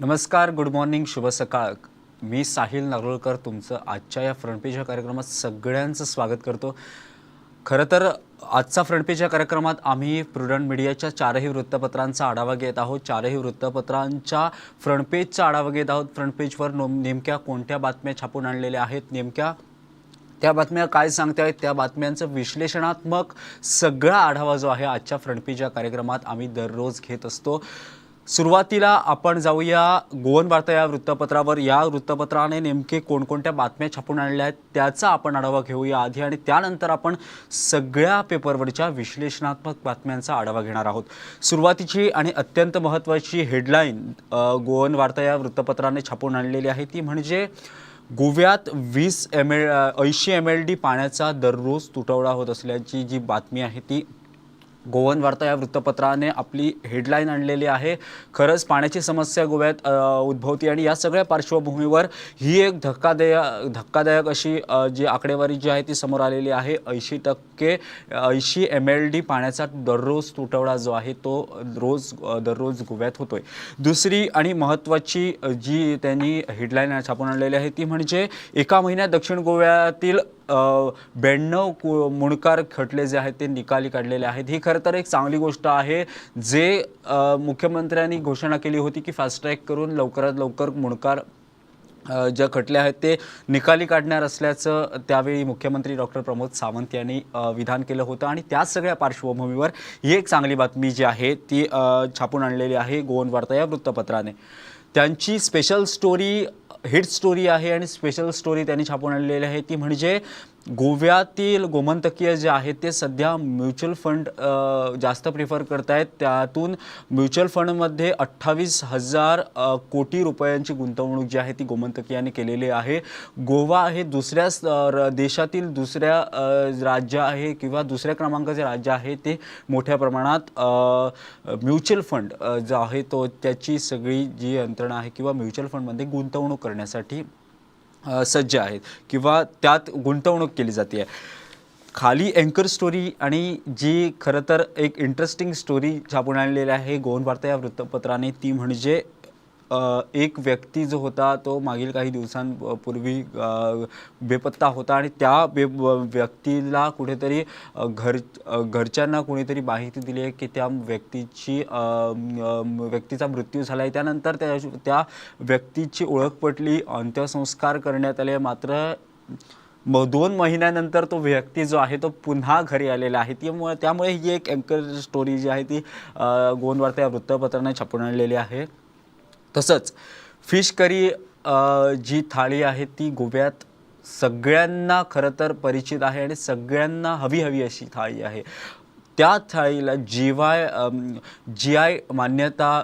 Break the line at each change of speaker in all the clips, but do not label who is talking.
नमस्कार good morning शुभ सकाळ. मी साहिल नारोळकर तुमचं आजच्या या फ्रंट पेज या कार्यक्रमात सगळ्यांचं स्वागत करतो. खरं तर आजचा फ्रंट पेज या कार्यक्रमात आम्ही प्रुडंट मीडियाच्या चारही वृत्तपत्रांचा आढावा घेत आहोत. चारही वृत्तपत्रांच्या फ्रंट पेजचा आढावा घेत आहोत. फ्रंट पेजवर नो नेमक्या कोणत्या बातम्या छापून आणलेल्या आहेत नेमक्या त्या बातम्या काय सांगते आहेत त्या बातम्यांचं विश्लेषणात्मक सगळा आढावा जो आहे आजच्या फ्रंट पेज या कार्यक्रमात आम्ही दररोज घेत असतो. सुरुवातीला आपण जाऊया गोवन वार्ता या वृत्तपत्रावर. या वृत्तपत्राने नेमके कोणकोणत्या बातम्या छापून आणल्या आहेत त्याचा आपण आढावा घेऊया आधी आणि त्यानंतर आपण सगळ्या पेपरवरच्या विश्लेषणात्मक बातम्यांचा आढावा घेणार आहोत. सुरुवातीची आणि अत्यंत महत्त्वाची हेडलाईन गोवन वार्ता या वृत्तपत्राने छापून आणलेली आहे. ती म्हणजे गोव्यात वीस एम एल ऐंशी एम एल डी पाण्याचा दररोज तुटवडा होत असल्याची जी बातमी आहे ती गोवन वार्ता या वृत्तपत्राने आपली हेडलाईन आणलेली आहे. खरंच पाण्याची समस्या गोव्यात उद्भवती उद्भवते आणि या सगळ्या पार्श्वभूमीवर ही एक धक्कादायक धक्कादायक अशी जी आकडेवारी जी आहे ती समोर आलेली आहे. ऐंशी टक्के ऐंशी एम एल डी पाण्याचा दररोज तुटवडा जो आहे तो रोज दररोज गोव्यात होतोय. दुसरी आणि महत्त्वाची जी त्यांनी हेडलाईन छापून आणलेली आहे ती म्हणजे एका महिन्यात दक्षिण गोव्यातील ब्याण्णव कु मुणकार खटले जे आहेत ते निकाली काढलेले आहेत. ही खरं तर एक चांगली गोष्ट आहे जे मुख्यमंत्र्यांनी घोषणा केली होती की फास्ट्रॅक करून लवकरात लवकर मुणकार ज्या खटले आहेत ते निकाली काढणार असल्याचं त्यावेळी मुख्यमंत्री डॉक्टर प्रमोद सावंत यांनी विधान केलं होतं. आणि त्याच सगळ्या पार्श्वभूमीवर ही एक चांगली बातमी जी आहे ती छापून आणलेली आहे गोवन वार्ता या वृत्तपत्राने. त्यांची स्पेशल स्टोरी हिट स्टोरी आहे आणि स्पेशल स्टोरी त्यांनी छापून आणलेली आहे. ती म्हणजे गोव्यातील गोमंतकीय जे आहेत ते सध्या म्युच्युअल फंड जास्त प्रिफर करत आहेत त्यातून म्युच्युअल फंडमध्ये अठ्ठावीस हजार कोटी रुपयांची गुंतवणूक जी आहे ती गोमंतकीयाने केलेली आहे. गोवा हे दुसऱ्या देशातील दुसऱ्या राज्य आहे किंवा दुसऱ्या क्रमांकाचे राज्य आहे ते मोठ्या प्रमाणात म्युच्युअल फंड जो आहे तो त्याची सगळी जी यंत्रणा आहे किंवा म्युच्युअल फंडमध्ये गुंतवणूक करण्यासाठी सज्ज आहेत किंवा त्यात गुंतवणूक केली जाते. आहे खाली अँकर स्टोरी आणि जी खरं तर एक इंटरेस्टिंग स्टोरी छापून आणलेली आहे गोवन वार्ता या वृत्तपत्राने ती म्हणजे एक व्यक्ती जो होता तो मागील काही दिवसांपूर्वी बेपत्ता होता आणि त्या बे व्यक्तीला कुठेतरी घर घरच्यांना कुणीतरी माहिती दिली आहे की त्या व्यक्तीची व्यक्तीचा मृत्यू झाला आहे त्यानंतर त्या त्या व्यक्तीची ओळख पटली अंत्यसंस्कार करण्यात आले. मात्र मग दोन महिन्यानंतर तो व्यक्ती जो आहे तो पुन्हा घरी आलेला आहे. त्यामुळे त्यामुळे ही एक अँकर स्टोरी जी आहे ती अ, या वृत्तपत्राने छापून आणलेली आहे. तसंच फिश करी जी थाळी आहे ती गोव्यात सगळ्यांना खरं तर परिचित आहे आणि सगळ्यांना हवी हवी अशी थाळी आहे. त्या थाळीला जी वाय जी आय मान्यता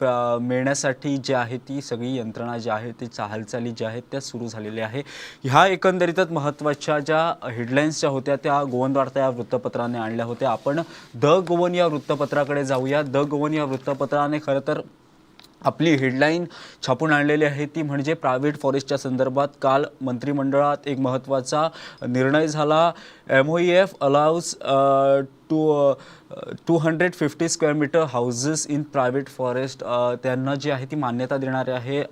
प- मिळण्यासाठी जी आहे ती सगळी यंत्रणा जी आहे ती हालचाली ज्या आहेत त्या सुरू झालेल्या आहे. ह्या एकंदरीतच महत्त्वाच्या ज्या हेडलाईन्स ज्या होत्या त्या गोवन वार्ता या वृत्तपत्राने आणल्या होत्या. आपण द गोवन या वृत्तपत्राकडे जाऊया. द गोवन या वृत्तपत्राने खरं तर आपली हेडलाईन छापून आणलेली आहे ती म्हणजे प्रायव्हेट फॉरेस्टच्या संदर्भात काल मंत्रिमंडळात एक महत्त्वाचा निर्णय झाला. M O F allows to two hundred fifty square metre houses in private forest त्यांना जी आहे ती मान्यता देणारी आहे.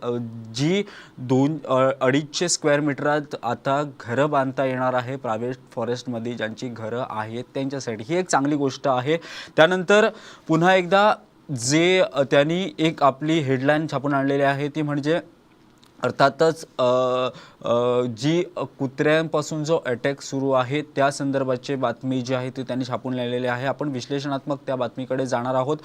जी दोन अडीचशे स्क्वेअर मीटरात आता घरं बांधता येणार आहे. प्रायव्हेट फॉरेस्टमध्ये ज्यांची घरं आहेत त्यांच्यासाठी. ही एक चांगली गोष्ट आहे. त्यानंतर पुन्हा एकदा जे त्यांनी एक आपली हेडलाईन छापून आणलेली आहे ती म्हणजे अर्थातच जी कुत्र्यांपासून जो अटॅक सुरू आहे त्या संदर्भाची बातमी जी आहे ती त्यांनी छापून लिहिलेली आहे. आपण विश्लेषणात्मक त्या बातमीकडे जाणार आहोत.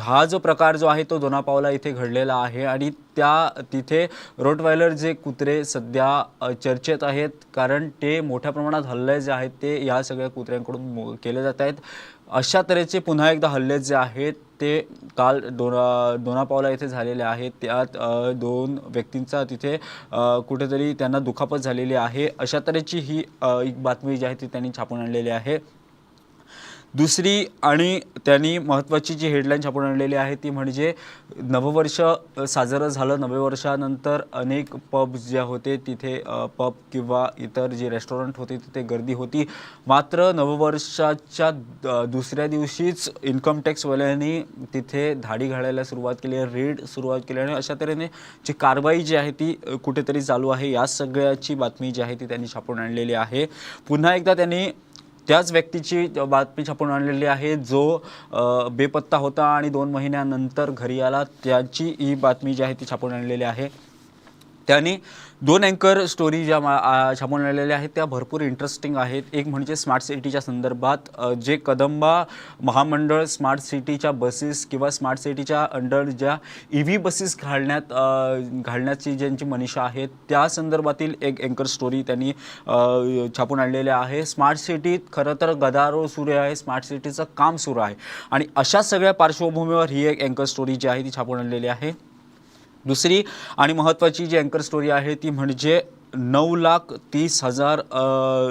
हा जो प्रकार जो आहे तो दोनापावला इथे घडलेला आहे आणि त्या तिथे रोटवायलर जे कुत्रे सध्या चर्चेत आहेत कारण ते मोठ्या प्रमाणात हल्ले जे आहेत ते या सगळ्या कुत्र्यांकडून मो- केले जात आहेत. अशा तऱ्हेचे पुन्हा एकदा हल्ले जे आहेत ते काल डोना दोनापावला येथे झालेले आहेत. त्यात दोन व्यक्तींचा तिथे कुठेतरी त्यांना दुखापत झालेली आहे. अशा तऱ्हेची ही एक बातमी जी आहे ती त्यांनी छापून आणलेली आहे. दुसरी आणि त्यांनी महत्त्वाची जी हेडलाईन छापून आणलेली आहे ती म्हणजे नववर्ष साजरं झालं नववर्षानंतर अनेक पब ज्या होते तिथे पब किंवा इतर जे रेस्टॉरंट होते तिथे गर्दी होती. मात्र नववर्षाच्या द- दुसऱ्या दिवशीच इन्कम टॅक्सवाल्यांनी तिथे धाडी घालायला सुरुवात केली आहे रेड सुरुवात केली आणि अशा तऱ्हेने जी कारवाई जी आहे ती कुठेतरी चालू आहे. या सगळ्याची बातमी जी आहे ती त्यांनी छापून आणलेली आहे. पुन्हा एकदा त्यांनी त्याच व्यक्तीची बातमी छापून आणलेली आहे. जो बेपत्ता होता आणि दोन महिन्यानंतर घरी आला त्याची ही बातमी जी आहे ती छापून आणलेली आहे. त्यांनी दोन अँकर स्टोरी ज्या छापून आणलेल्या आहेत त्या भरपूर इंटरेस्टिंग आहेत. एक म्हणजे स्मार्ट सिटीच्या संदर्भात जे कदंबा महामंडळ स्मार्ट सिटीच्या बसेस किंवा स्मार्ट सिटीच्या अंडर ज्या ई व्ही बसेस घालण्यात घालण्याची ज्यांची मनीषा आहे त्या संदर्भातील एक अँकर स्टोरी त्यांनी छापून आणलेल्या आहे. स्मार्ट सिटीत खरं तर गदारोळ सुरू आहे स्मार्ट सिटीचं काम सुरू आहे. आणि अशा सगळ्या पार्श्वभूमीवर ही एक अँकर स्टोरी जी आहे ती छापून आणलेली आहे. दुसरी आणि महत्त्वाची जी अँकर स्टोरी आहे ती म्हणजे नऊ लाख तीस हजार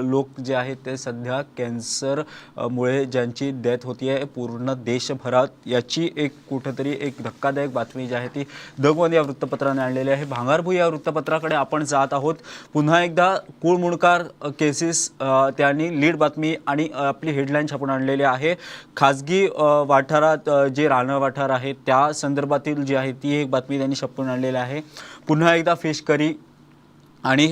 लोक जे आहेत ते सध्या कॅन्सरमुळे ज्यांची डेथ होती आहे पूर्ण देशभरात. याची एक कुठंतरी एक धक्कादायक बातमी जी आहे ती दगवन या वृत्तपत्राने आणलेली आहे. भांगारभू या वृत्तपत्राकडे आपण जात आहोत. पुन्हा एकदा कुळमुणकार केसेस त्यांनी लीड बातमी आणि आपली हेडलाईन छापून आणलेली आहे. खाजगी वाठारात जे राहणं वाठार आहे त्या संदर्भातील जी आहे ती एक बातमी त्यांनी छापून आणलेली आहे. पुन्हा एकदा फिश करी आणि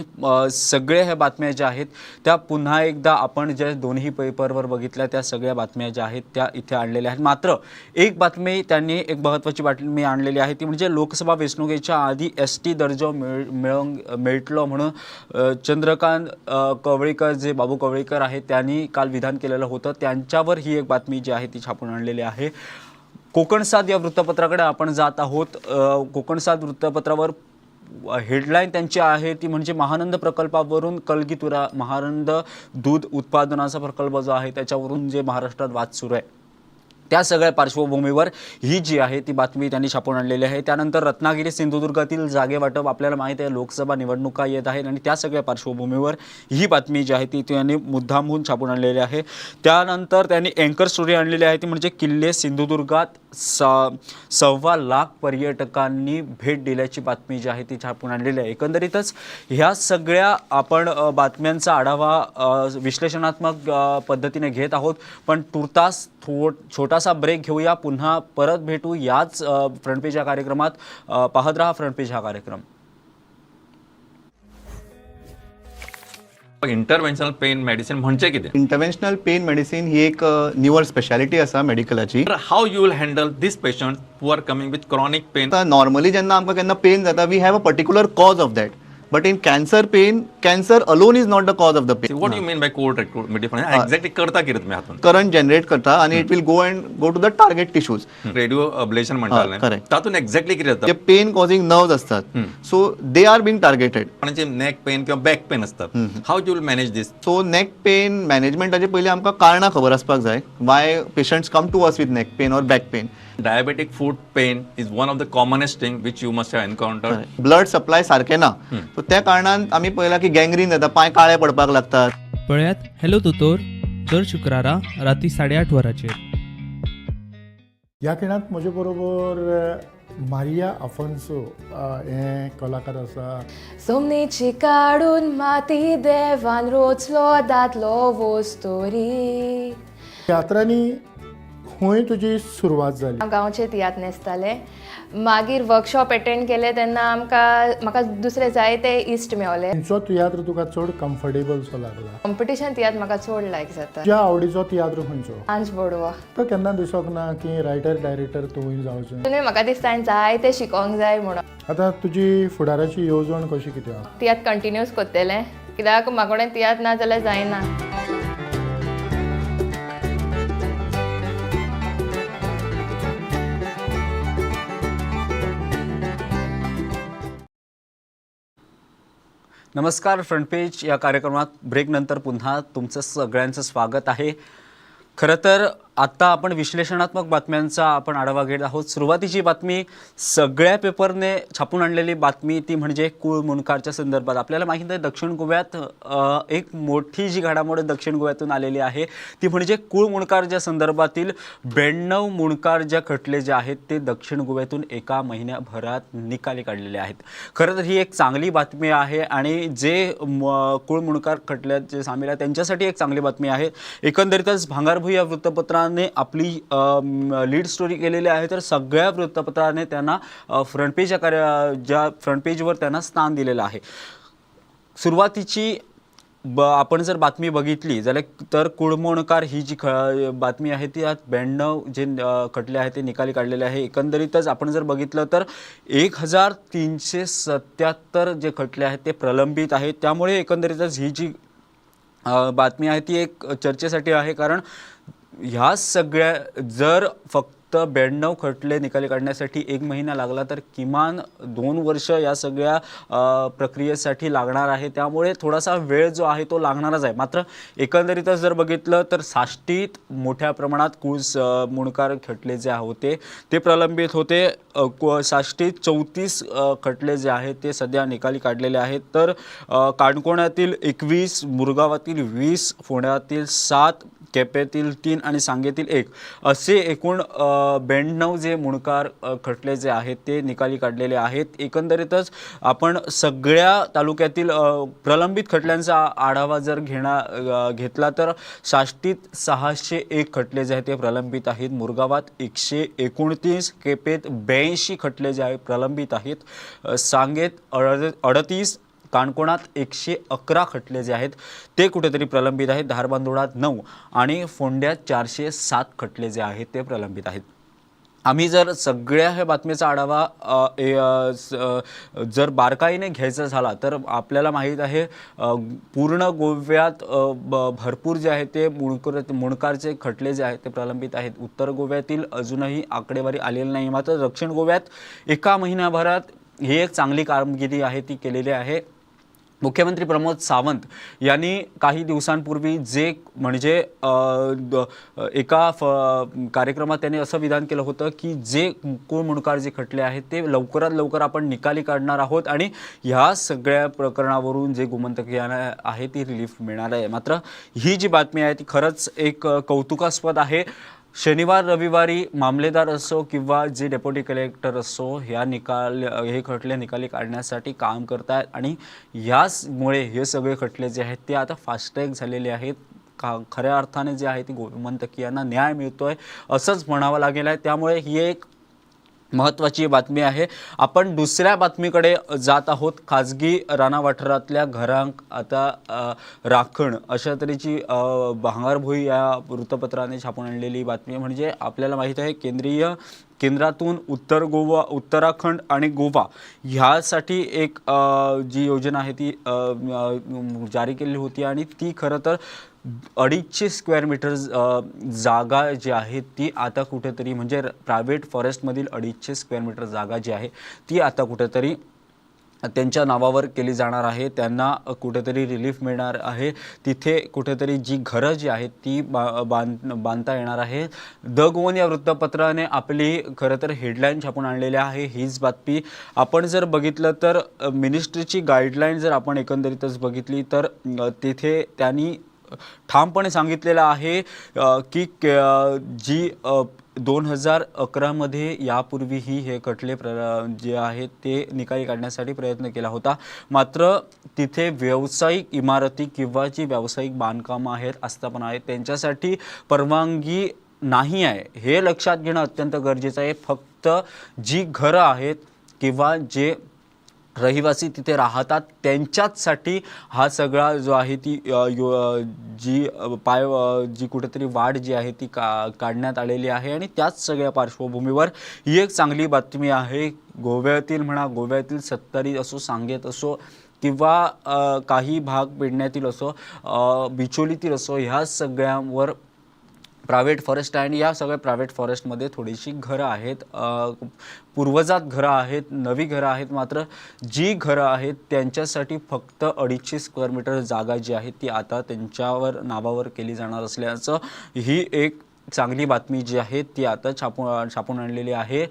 सगळ्या ह्या बातम्या ज्या आहेत त्या पुन्हा एकदा आपण ज्या दोन्ही पेपरवर बघितल्या त्या सगळ्या बातम्या ज्या आहेत त्या इथे आणलेल्या आहेत. मात्र एक बातमी त्यांनी एक महत्त्वाची बातमी आणलेली आहे ती म्हणजे लोकसभा वेचणुकीच्या आधी एस टी दर्जा मिळ मिळवून मिळतलो म्हणून चंद्रकांत कवळेकर जे बाबू कवळेकर आहेत त्यांनी काल विधान केलेलं होतं. त्यांच्यावर ही एक बातमी जी आहे ती छापून आणलेली आहे. कोकणसाद या वृत्तपत्राकडे आपण जात आहोत. कोकणसाद वृत्तपत्रावर हेडलाईन त्यांची आहे ती म्हणजे महानंद प्रकल्पावरून कलगीतुरा महानंद दूध उत्पादनाचा प्रकल्प जो आहे त्याच्यावरून जे महाराष्ट्रात वाद सुरू आहे. त्या सगळ्या पार्श्वभूमीवर ही जी आहे ती बातमी त्यांनी छापून आणलेली आहे. त्यानंतर रत्नागिरी सिंधुदुर्गातील जागे वाटप आपल्याला माहीत आहे लोकसभा निवडणुका येत आहेत आणि त्या सगळ्या पार्श्वभूमीवर ही बातमी जी आहे ती त्यांनी मुद्दामहून छापून आणलेली आहे. त्यानंतर त्यांनी अँकर स्टोरी आणलेली आहे ती म्हणजे किल्ले सिंधुदुर्गात स सव्वा लाख पर्यटकांनी भेट दिल्याची बातमी जी आहे ती छापून आणलेली आहे. एकंदरीतच ह्या सगळ्या आपण बातम्यांचा आढावा विश्लेषणात्मक पद्धतीने घेत आहोत. पण तुर्तास थो छोटासा ब्रेक घेऊया. पुन्हा परत भेटू याच फ्रंट पेज या कार्यक्रमात. पाहत राहा फ्रंट पेज हा कार्यक्रम.
इंटरव्हेन्शनल पेन मेडिसिन म्हणजे कितें?
इंटरव्हेन्शनल पेन मेडिसिन ही एक निवड स्पेशालिटी आसा मेडिकलाची
how you will handle this patient who are coming with chronic pain
normally जेन्ना आमकां केन्ना पेन जाता we have a particular cause of that but in cancer pain cancer alone is not the cause of the pain
what you mean by cold different exactly करता कितें तुमी हातून.
Current generate करता आणि it will go and go to the target tissues
radio ablation
हा,
म्हणटाले
correct.
तातून exactly कितें
जे
जाता
पेन कॉझिंग नर्व्स असतात so they are being targeted
कोणाचे नेक पेन किंवा बॅक पेन असतात. How you will manage this
so neck pain मॅनेजमेंटाचे पयलीं आमकां कारणां खबर आसपाक जाय why patients come to us with neck pain or back pain
diabetic foot pain is one of the commonest thing which you must have encounter
blood supply सारकें ना. So त्या कारणान आमी पळयलां की गँग्रीन जाता पांय काळे पडपाक लागतात.
पळयात. हॅलो दोतोर दर शुक्रारा राती साडेआठ वरांचेर.
ह्या खिणांत म्हजे बरोबर मारिया आफोन्सो अ, हे कलाकार आसा
सोमनीची काडून माती देवान रोचलो दातलो वस्तोरी
तियात्रांनी खंय तुजी सुरवात जाली
गांवचे तियात न्हेसताले मागीर वर्कशॉप अटेंड केले तेन्ना आमकां म्हाका दुसरे जायते इश्ट मेवले.
खंयचो तियात्र तुका चड कम्फर्टेबल सो लागला.
कॉम्पिटिशन तियात म्हाका चड लायक जाता.
तुज्या आवडीचो तियात्र खंयचो?
आंज बोडवा
तो केन्ना दिसोक ना की रायटर डायरेक्टर तुवें जावचें?
तुमी म्हाका दिसता हांवें जायते शिकोंक जाय म्हणून.
आतां तुजी फुडाराची येवजण कशी कितें
तियात कंटिन्यूस कोत्तेले. कित्याक म्हाका कडेन तियात ना जाल्यार जायना.
नमस्कार फ्रंट पेज या कार्यक्रमात ब्रेकनंतर पुन्हा तुमचं सगळ्यांचं स्वागत आहे. खरं तर आत्ता आपण विश्लेषणात्मक बातम्यांचा आपण आढावा घेत आहोत. सुरुवातीची बातमी सगळ्या पेपरने छापून आणलेली बातमी ती म्हणजे कुळ मुणकारच्या संदर्भात. आपल्याला माहीत आहे दक्षिण गोव्यात एक मोठी जी घडामोड दक्षिण गोव्यातून आलेली आहे. ती म्हणजे कुळ मुणकारच्या संदर्भातील ब्याण्णव मुणकार ज्या खटले जे आहेत ते दक्षिण गोव्यातून एका महिन्याभरात निकाली काढलेले आहेत. खरं तर ही एक चांगली बातमी आहे आणि जे म- कुळ मुणकार खटल्यात जे सामील आहेत त्यांच्यासाठी एक चांगली बातमी आहे. एकंदरीतच भांगारभू या वृत्तपत्राने आपली लीड स्टोरी केलेली आहे तर सगळ्या वृत्तपत्राने त्यांना फ्रंट पेज कार्य ज्या फ्रंट पेजवर त्यांना स्थान दिलेलं आहे. सुरुवातीची ब आपण जर बातमी बघितली जाल्यार तर कुळमोणकार ही जी ख बातमी आहे ती यात ब्याण्णव जे खटले आहेत ते निकाली काढलेले आहे. एकंदरीतच आपण जर बघितलं तर एक हजार तीनशे सत्याहत्तर जे खटले आहेत ते प्रलंबित आहेत. त्यामुळे एकंदरीतच ही जी बातमी आहे ती एक चर्चेसाठी आहे. कारण ह्या सगळ्या जर फक्त ब्याण्णव खटले निकाली काढण्यासाठी एक महिना लागला तर किमान दोन वर्ष या सगळ्या प्रक्रियेसाठी लागणार आहे. त्यामुळे थोडासा वेळ जो आहे तो लागणारच आहे. मात्र एकंदरीतच जर बघितलं तर साष्टीत मोठ्या प्रमाणात कुस मुणकार खटले जे होते ते प्रलंबित होते. साष्टीत चौतीस खटले जे आहेत ते सध्या निकाली काढलेले आहेत. तर काणकोणातील एकवीस मुरगावातील वीस पुण्यातील सात केपेतील तीन आणि सांगेतील एक. असे एकूण ब्याण्णव जे मुणकार खटले जे आहेत ते निकाली काढलेले आहेत. एकंदरीतच आपण सगळ्या तालुक्यातील प्रलंबित खटल्यांचा आढावा जर घेणार घेतला तर साष्टीत सहाशे एक खटले जे आहेत ते प्रलंबित आहेत. मुरगावात एकशे एकोणतीस केपेत ब्याऐंशी खटले जे आहेत प्रलंबित आहेत. सांगेत अड अडतीस काणकोणात एकशे अकरा खटले जे आहेत ते कुठेतरी प्रलंबित आहेत. धारबांदोडात नऊ आणि फोंड्यात चारशे सात खटले जे आहेत ते प्रलंबित आहेत. आम्ही जर सगळ्या ह्या बातमीचा आढावा ए, स- जर बारकाईने घ्यायचा झाला तर आपल्याला माहीत आहे पूर्ण गोव्यात ब- भरपूर जे आहे ते मुणकर मुणकारचे खटले जे आहेत ते प्रलंबित आहेत. उत्तर गोव्यातील अजूनही आकडेवारी आलेली नाही. मात्र दक्षिण गोव्यात एका महिन्याभरात ही एक चांगली कामगिरी आहे ती केलेली आहे. मुख्यमंत्री प्रमोद सावंत यांनी काही दिवसांपूर्वी जे म्हणजे द- एका फ कार्यक्रमात त्यांनी असं विधान केलं होतं की जे कुळ मुणकार जे खटले आहेत ते लवकरात लवकर आपण निकाली काढणार आहोत आणि ह्या सगळ्या प्रकरणावरून जे गोमंतकीयांना आहे ती रिलीफ मिळणार आहे. मात्र ही जी बातमी आहे ती खरंच एक कौतुकास्पद आहे. शनिवार रविवारी मामलेदार असो किंवा जे डेप्युटी कलेक्टर असो ह्या निकाल हे खटले निकाली काढण्यासाठी काम करत आहेत आणि याचमुळे हे सगळे खटले जे आहेत ते आता फास्टॅग झालेले आहेत. का खऱ्या अर्थाने जे आहे ती गोमंतकीयांना न्याय मिळतो आहे असंच म्हणावं लागेल आहे. त्यामुळे ही एक महत्त्वाची बातमी आहे. आपण दुसऱ्या बातमीकडे जात आहोत. खाजगी रानावाठारातल्या घरांक आता राखण अशा तऱ्हेची भांगारभोई या वृत्तपत्राने छापून आणलेली बातमी म्हणजे आपल्याला माहीत आहे केंद्रीय केंद्रातून उत्तर गोवा उत्तराखंड आणि गोवा ह्यासाठी एक जी योजना आहे ती जारी केली होती आणि ती खरं तर अडीचशे स्क्वेअर मीटर जागा जी आहे ती आता कुठेतरी म्हणजे प्रायव्हेट फॉरेस्टमधील अडीचशे स्क्वेअर मीटर जागा जी आहे ती आता कुठेतरी त्यांच्या नावावर केली जाणार आहे. त्यांना कुठेतरी रिलीफ मिळणार आहे. तिथे कुठेतरी जी घरं जी आहेत ती बा बांध बांधता येणार आहे. द गोवन या वृत्तपत्राने आपली खरं तर हेडलाईन छापून आणलेली आहे. हीच बातमी आपण जर बघितलं तर मिनिस्ट्रीची गाईडलाईन जर आपण एकंदरीतच बघितली तर तिथे त्यांनी ठामपणे सांगितलेलं आहे की जी दोन हजार अकरामध्ये यापूर्वीही हे खटले प्र जे आहेत ते निकाली काढण्यासाठी प्रयत्न केला होता. मात्र तिथे व्यावसायिक इमारती किंवा जी व्यावसायिक बांधकामं आहेत आस्थापना आहेत त्यांच्यासाठी परवानगी नाही आहे. हे लक्षात घेणं अत्यंत गरजेचं आहे. फक्त जी घरं आहेत किंवा जे रहिवासी तिथे राहतात. त्यांच्याचसाठी हा सगळा जो आहे ती यो जी पाय जी कुठेतरी वाढ जी आहे ती का काढण्यात आलेली आहे आणि त्याच सगळ्या पार्श्वभूमीवर ही एक चांगली बातमी आहे. गोव्यातील म्हणा गोव्यातील सत्तारी असो सांगेत असो किंवा काही भाग पेडण्यातील असो बिचोलीतील असो ह्या सगळ्यांवर प्रायव्हेट फॉरेस्ट आहे आणि या सगळ्या प्रायव्हेट फॉरेस्टमध्ये थोडीशी घरं आहेत. पूर्वजात घरं आहेत नवी घरं आहेत. मात्र जी घरं आहेत त्यांच्यासाठी फक्त अडीचशे स्क्वेअर मीटर जागा जी आहे ती आता त्यांच्यावर नावावर केली जाणार असल्याचं ही एक चांगली बातमी जी आहे ती आता छापून छापून आणलेली आहे.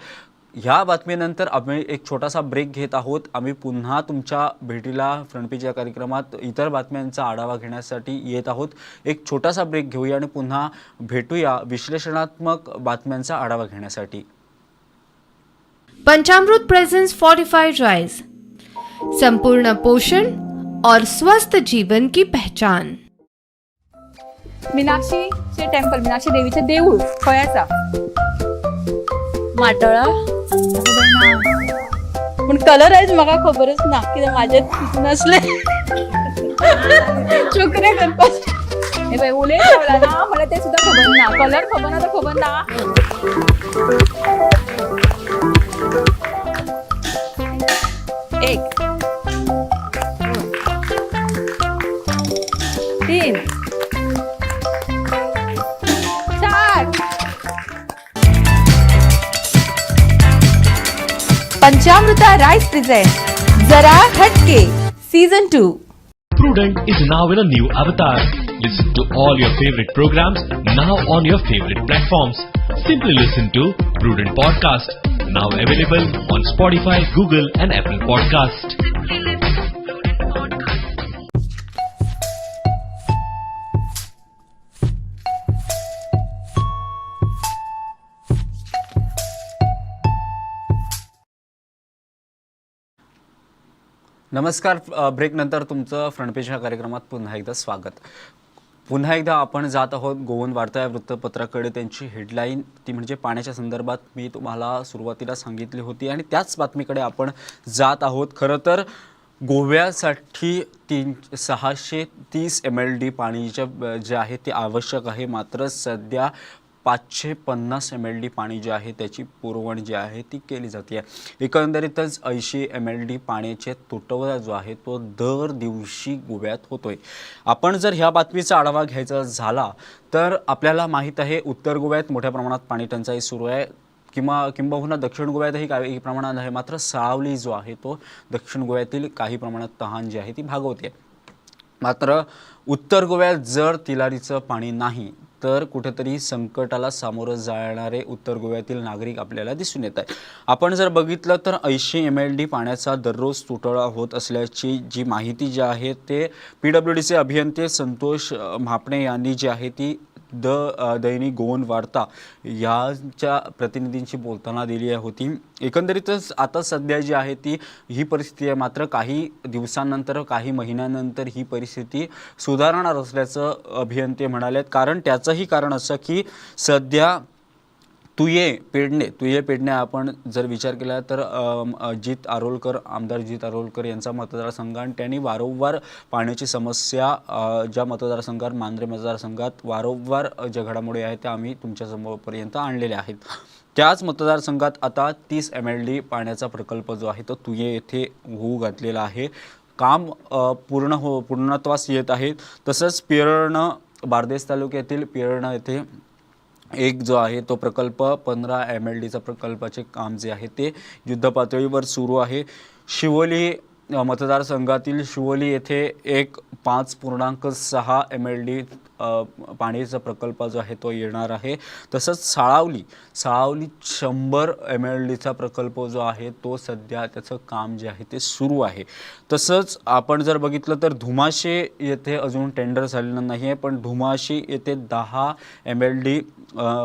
ह्या बातमीनंतर आम्ही एक छोटासा ब्रेक घेत आहोत. आम्ही पुन्हा तुमच्या भेटीला फ्रंटपेज या कार्यक्रमात इतर बातम्यांचा आढावा घेण्यासाठी येत आहोत. एक छोटासा ब्रेक घेऊया आणि पुन्हा भेटूया विश्लेषणात्मक बातम्यांचा आढावा घेण्यासाठी.
पंचामृत प्रेजेंस फोर्टिफाइड राइस संपूर्ण पोषण और स्वस्थ जीवन की पहचान.
मीनाक्षीचे टेम्पल मीनाक्षी देवीचे देऊळ खयाचा माटळा पण कलर आहेच म्हाका खबरच ना कित्याक माझ्यात नसले. चुकरे करतात हे बाई उले ना मला ते सुद्धा खबर ना. कलर खबर ना तर खबर ना. एक. Panchamrita Rice presents Zara Hatke Season 2.
Prudent is now in a new avatar. Listen to all your favorite programs now on your favorite platforms. Simply listen to Prudent Podcast, now available on Spotify, Google, and Apple Podcast.
नमस्कार ब्रेकनंतर तुमचं फ्रंटपेज ह्या कार्यक्रमात पुन्हा एकदा स्वागत. पुन्हा एकदा आपण जात आहोत गोवन वार्ता या वृत्तपत्राकडे. त्यांची हेडलाईन ती म्हणजे पाण्याच्या संदर्भात मी तुम्हाला सुरुवातीला सांगितली होती आणि त्याच बातमीकडे आपण जात आहोत. खरं तर गोव्यासाठी तीन सहाशे तीस एम एल डी पाणीच्या जे आहे ते आवश्यक आहे. मात्र सध्या पाचशे पन्नास एम एल डी पाणी जे आहे त्याची पुरवण जी आहे ती केली जाते. एकंदरीतच ऐंशी एम एल डी पाण्याचे तुटवडा जो आहे तो दर दिवशी गोव्यात होतोय. आपण जर ह्या बातमीचा आढावा घ्यायचा झाला तर आपल्याला माहीत आहे उत्तर गोव्यात मोठ्या प्रमाणात पाणी टंचाई सुरू आहे. किंवा किंबहुना दक्षिण गोव्यातही काही प्रमाणात आहे मात्र सावली जो आहे तो दक्षिण गोव्यातील काही प्रमाणात तहान जी आहे ती भागवते. मात्र उत्तर गोव्यात जर तिलारीचं पाणी नाही तर कुठेतरी संकटाला सामोरं जाणारे उत्तर गोव्यातील नागरिक आपल्याला दिसून येत आहे आपण जर बघितलं तर ऐंशी एम एल डी पाण्याचा दररोज तुटवडा होत असल्याची जी माहिती जी आहे ते पी डब्ल्यू डीचे अभियंते संतोष म्हापणे यांनी जी आहे ती द दैनिक गोवन वार्ता याच्या प्रतिनिधींशी बोलताना दिली होती. एकंदरीतच आता सध्या जी आहे ती ही परिस्थिती आहे मात्र काही दिवसांनंतर काही महिन्यानंतर ही परिस्थिती सुधारणार असल्याचं अभियंते म्हणालेत. कारण त्याचंही कारण असं की सध्या तुये पेडणे तुये पेडणे आपण जर विचार केला तर अम, अजित आरोलकर आमदार अजित आरोलकर यांचा मतदारसंघ आणि त्यांनी वारंवार पाण्याची समस्या ज्या मतदारसंघात मांद्रे मतदारसंघात वारंवार ज्या घडामोडी आहेत त्या आम्ही तुमच्यासमोरपर्यंत आणलेल्या आहेत. त्याच मतदारसंघात आता तीस एम एल डी पाण्याचा प्रकल्प जो आहे तो तुये येथे होऊ घातलेला आहे. काम पूर्ण हो पूर्णत्वास येत आहे. तसंच पिरळणं बारदेस तालुक्यातील पिरळणं येथे एक जो आहे तो प्रकल्प पंधरा एम एल डीचा प्रकल्पाचे काम जे आहे ते युद्धपातळीवर सुरू आहे. शिवोली मतदारसंघातील शिवोली येथे एक पाच पूर्णांक सहा एम एल डी पाण्याचा प्रकल्प जो आहे तो येणार आहे. तसंच साळावली साळावली शंभर एम एल डीचा प्रकल्प जो आहे तो सध्या त्याचं काम जे आहे ते सुरू आहे. तसंच आपण जर बघितलं तर धुमाशे येथे अजून टेंडर झालेलं नाही आहे पण धुमाशी येथे दहा एम एल डी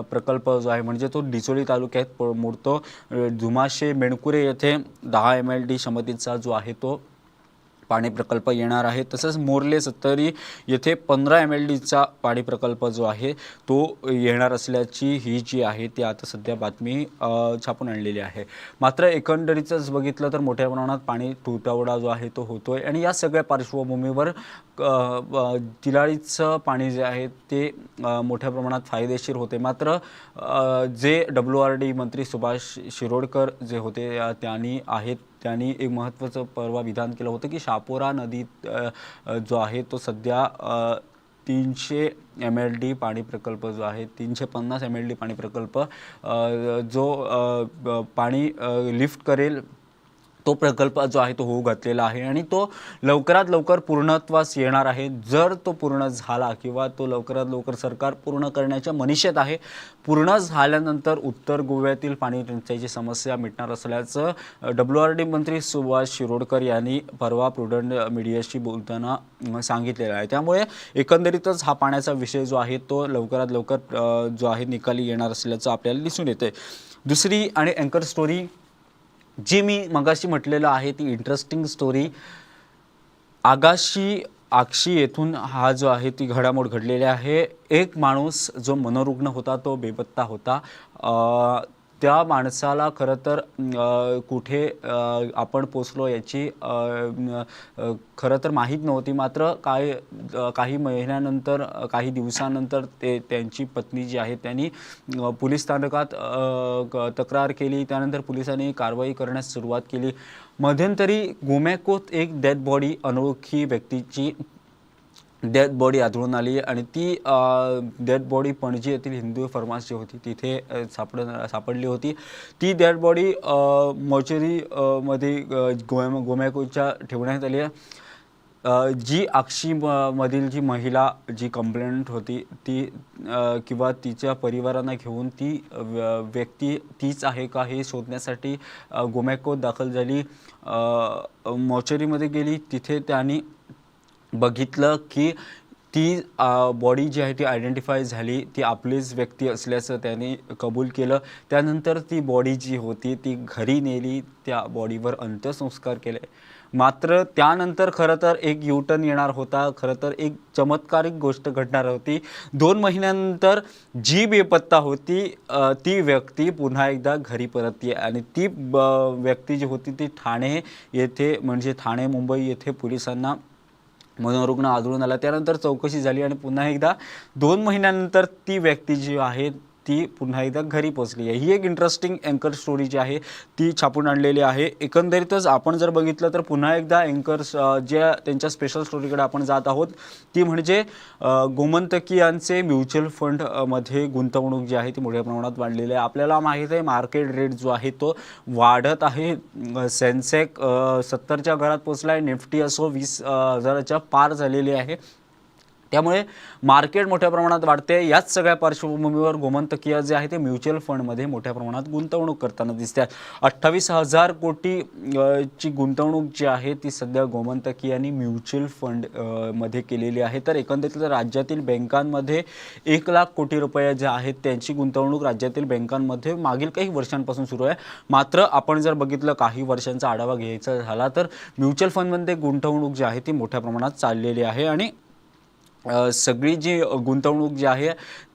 प्रकल्प जो आहे म्हणजे तो डिचोली तालुक्यात मोडतो. धुमाशे मेणकुरे येथे दहा एम एल डी क्षमतेचा जो आहे तो पाणी प्रकल्प येणार आहे. तसंच मोर्ले सत्तरी येथे पंधरा एम एल डीचा पाणी प्रकल्प जो आहे तो येणार असल्याची ही जी आहे ती आता सध्या बातमी छापून आणलेली आहे. मात्र एकंदरीतच बघितलं तर मोठ्या प्रमाणात पाणी तुटवडा जो आहे तो होतोय. आणि या सगळ्या पार्श्वभूमीवर तिलाळीचं पाणी जे आहे ते मोठ्या प्रमाणात फायदेशीर होते. मात्र जे डब्ल्यू आर डी मंत्री सुभाष शिरोडकर जे होते त्यांनी आहेत त्यांनी एक महत्त्वाचं परवा विधान केलं होतं की शापोरा नदीत जो आहे तो सध्या तीनशे एम एल डी पाणी प्रकल्प जो आहे तीनशे पन्नास एम एल डी पाणी प्रकल्प जो पाणी लिफ्ट करेल तो प्रकल्प जो आहे तो होऊ घातलेला आहे आणि तो लवकरात लवकर पूर्णत्वास येणार आहे. जर तो पूर्ण झाला किंवा तो लवकरात लवकर सरकार पूर्ण करण्याच्या मनिषेत आहे पूर्ण झाल्यानंतर उत्तर गोव्यातील पाणी टंचाईची समस्या मिटणार असल्याचं डब्ल्यू आर डी मंत्री सुभाष शिरोडकर यांनी परवा प्रुडंट मीडियाशी बोलताना सांगितलेलं आहे. त्यामुळे एकंदरीतच हा पाण्याचा विषय जो आहे तो लवकरात लवकर जो आहे निकाली येणार असल्याचं आपल्याला दिसून येते दुसरी आणि अँकर स्टोरी जे मी मगाशी म्हटलेलं आहे ती इंटरेस्टिंग स्टोरी आगाशी आक्षी येथून हा जो आहे ती घडामोड घडलेली आहे. एक माणूस जो मनोरुग्ण होता तो बेपत्ता होता. त्या माणसाला खरं तर कुठे आपण पोचलो याची खरं तर माहीत नव्हती. मात्र काय काही महिन्यानंतर काही दिवसानंतर ते त्यांची पत्नी जी आहे त्यांनी पोलीस स्थानकात तक्रार केली. त्यानंतर पोलिसांनी कारवाई करण्यास सुरुवात केली. मध्यंतरी गोमॅकोत एक डेड बॉडी अनोळखी व्यक्तीची डेड बॉडी आढळून आली आणि ती डेड बॉडी पणजी येथील हिंदू फर्मास जी होती तिथे सापड सापडली होती. ती डेड बॉडी मॉर्चरी मध्ये अ, गोम गोमॅकोच्या ठेवण्यात आली आहे. जी आक्षी म- मधील जी महिला जी कंप्लेंट होती ती किंवा तिच्या परिवारांना घेऊन ती व्य- व्यक्ती तीच आहे का हे शोधण्यासाठी गोमॅको दाखल झाली. अ, मॉर्चरीमध्ये गेली. तिथे त्यांनी बघितलं की ती बॉडी जी आहे ती आयडेंटिफाय झाली ती आपलीच व्यक्ती असल्याचं त्याने कबूल केलं. त्यानंतर ती बॉडी जी होती ती घरी नेली त्या बॉडीवर अंत्यसंस्कार केले. मात्र त्यानंतर खरं तर एक युटर्न येणार होता खरं तर एक चमत्कारिक गोष्ट घडणार होती. दोन महिन्यानंतर जी बेपत्ता होती ती व्यक्ती पुन्हा एकदा घरी परतली आणि ती ब- व्यक्ती जी होती ती ठाणे येथे म्हणजे ठाणे मुंबई येथे पोलिसांना मनोरुग्ण आढळून आला. त्यानंतर चौकशी झाली आणि पुन्हा एकदा दोन महिन्यानंतर ती व्यक्ती जी आहे ती पुन्हा एकदा घरी पोचली आहे. ही एक इंटरेस्टिंग अँकर स्टोरी जी आहे ती छापून आणलेली आहे. एकंदरीतच आपण जर बघितलं तर पुन्हा एकदा अँकर्स ज्या त्यांच्या स्पेशल स्टोरीकडे आपण जात आहोत ती म्हणजे गोमंतकीयांचे म्युच्युअल फंडमध्ये गुंतवणूक जी आहे ती मोठ्या प्रमाणात वाढलेली आहे. आपल्याला माहीत आहे मार्केट रेट जो आहे तो वाढत आहे. सेन्सेक सत्तरच्या घरात पोचला आहे निफ्टी असो वीस हजाराच्या पार झालेली आहे. त्यामुळे मार्केट मोठ्या प्रमाणात वाढते. याच सगळ्या पार्श्वभूमीवर गोमंतकीय जे आहे ते म्युच्युअल फंडमध्ये मोठ्या प्रमाणात गुंतवणूक करताना दिसते अठ्ठावीस हजार कोटी ची गुंतवणूक जी आहे ती सध्या गोमंतकीयांनी म्युच्युअल फंडमध्ये केलेली आहे. तर एकंदरीत राज्यातील बँकांमध्ये एक लाख कोटी रुपये जे आहेत त्यांची गुंतवणूक राज्यातील बँकांमध्ये मागील काही वर्षांपासून सुरू आहे. मात्र आपण जर बघितलं काही वर्षांचा आढावा घ्यायचा झाला तर म्युच्युअल फंडमध्ये गुंतवणूक जी आहे ती मोठ्या प्रमाणात चाललेली आहे आणि सगळी जी गुंतवणूक जी आहे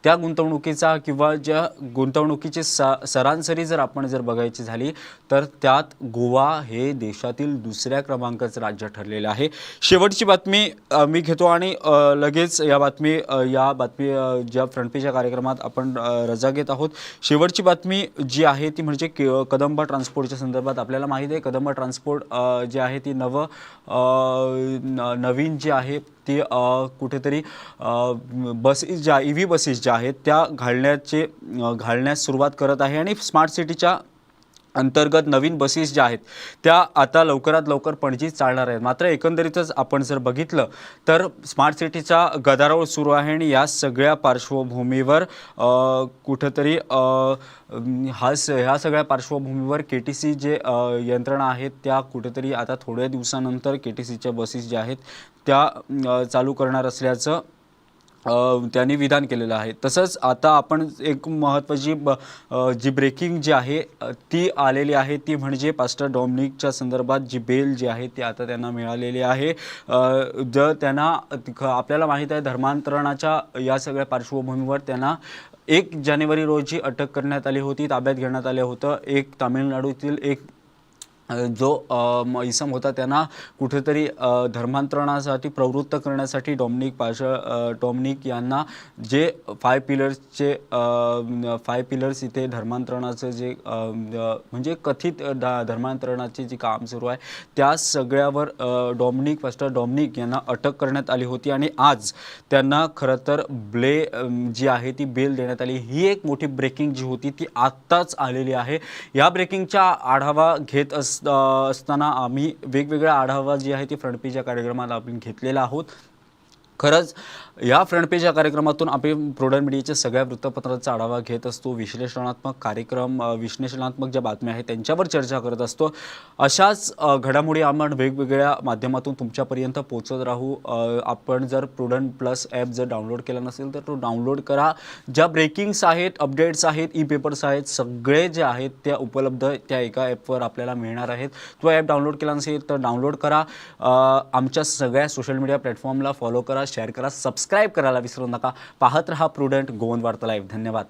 त्या गुंतवणुकीचा किंवा ज्या गुंतवणुकीची सा सरासरी जर आपण जर बघायची झाली तर त्यात गोवा हे देशातील दुसऱ्या क्रमांकाचं राज्य ठरलेलं आहे. शेवटची बातमी मी घेतो आणि लगेच या बातमी या बातमी ज्या फ्रंटपेजच्या कार्यक्रमात आपण रजा घेत आहोत. शेवटची बातमी जी आहे ती म्हणजे के- कदंबा ट्रान्सपोर्टच्या संदर्भात आपल्याला माहीत आहे. कदंबा ट्रान्सपोर्ट जे आहे ती नवं न- नवीन जी आहे ती कुठेतरी बसेस ज्या ई व्ही बसेस ज्या आहेत त्या घालण्याचे घालण्यास सुरुवात करत आहे आणि स्मार्ट सिटीच्या अंतर्गत नवीन बसेस ज्या आहेत त्या आता लवकरात लवकर पणजीत चालणार आहेत. मात्र एकंदरीतच आपण जर बघितलं तर स्मार्ट सिटीचा गदारोळ सुरू आहे आणि या सगळ्या पार्श्वभूमीवर कुठंतरी हा स ह्या सगळ्या पार्श्वभूमीवर के टी सी जे यंत्रणा आहेत त्या कुठेतरी आता थोड्या दिवसानंतर के टी सीच्या बसेस ज्या आहेत त्या चालू करणार असल्याचं त्यांनी विधान केलेलं आहे. तसंच आता आपण एक महत्त्वाची ब जी ब्रेकिंग जी आहे ती आलेली आहे ती म्हणजे पास्टर डॉमिनिकच्या संदर्भात जी बेल जी आहे ती आता त्यांना मिळालेली आहे. जर त्यांना आपल्याला माहीत आहे धर्मांतरणाच्या या सगळ्या पार्श्वभूमीवर त्यांना एक जानेवारी रोजी अटक करण्यात आली होती ताब्यात घेण्यात आलं होतं. एक तामिळनाडूतील एक जो म- इसम होता त्यांना कुठेतरी धर्मांतरणासाठी प्रवृत्त करण्यासाठी डॉमनिक पाश डॉमनिक यांना जे फाय पिलर्सचे फाय पिलर्स इथे धर्मांतरणाचं जे म्हणजे कथित ध- धर्मांतरणाचे जे काम सुरू आहे त्या सगळ्यावर डॉमनिक डॉमिनिक पास्टर यांना अटक करण्यात आली होती आणि आज त्यांना खरं तर ब्ले जी आहे ती बेल देण्यात आली. ही एक मोठी ब्रेकिंग जी होती ती आत्ताच आलेली आहे. या ब्रेकिंगचा आढावा घेत अस अस असताना आम्ही वेगवेगळ्या आढावा जी आहे ती फ्रंट पेज या आपण घेतलेला आहोत. खरंच या फ्रंट पेज या कार्यक्रमातून आपण प्रोडक्ट मीडियाच्या सगळ्या वृत्तपत्रांचा आढावा घेत असतो. विश्लेषणात्मक कार्यक्रम विश्लेषणात्मक ज्या बातम्या आहेत त्यांच्यावर चर्चा करत असतो. अशाच घडामोडी आपण वेगवेगळ्या माध्यमातून तुमच्यापर्यंत पोहोचत राहू. आपण जर प्रुडंट प्लस ॲप जर डाउनलोड केला नसेल तर तो डाउनलोड करा. ज्या ब्रेकिंग्स आहेत अपडेट्स आहेत ई पेपर्स आहेत सगळे जे आहेत त्या उपलब्ध त्या एका ॲपवर आपल्याला मिळणार आहेत. तो ॲप डाउनलोड केला नसेल तर डाउनलोड करा. आमच्या सगळ्या सोशल मीडिया प्लॅटफॉर्मला फॉलो करा शेअर करा सबस्क्राईब करायला विसरू नका. पाहत रहा प्रुडंट गोवन वार्ता लाईव्ह धन्यवाद.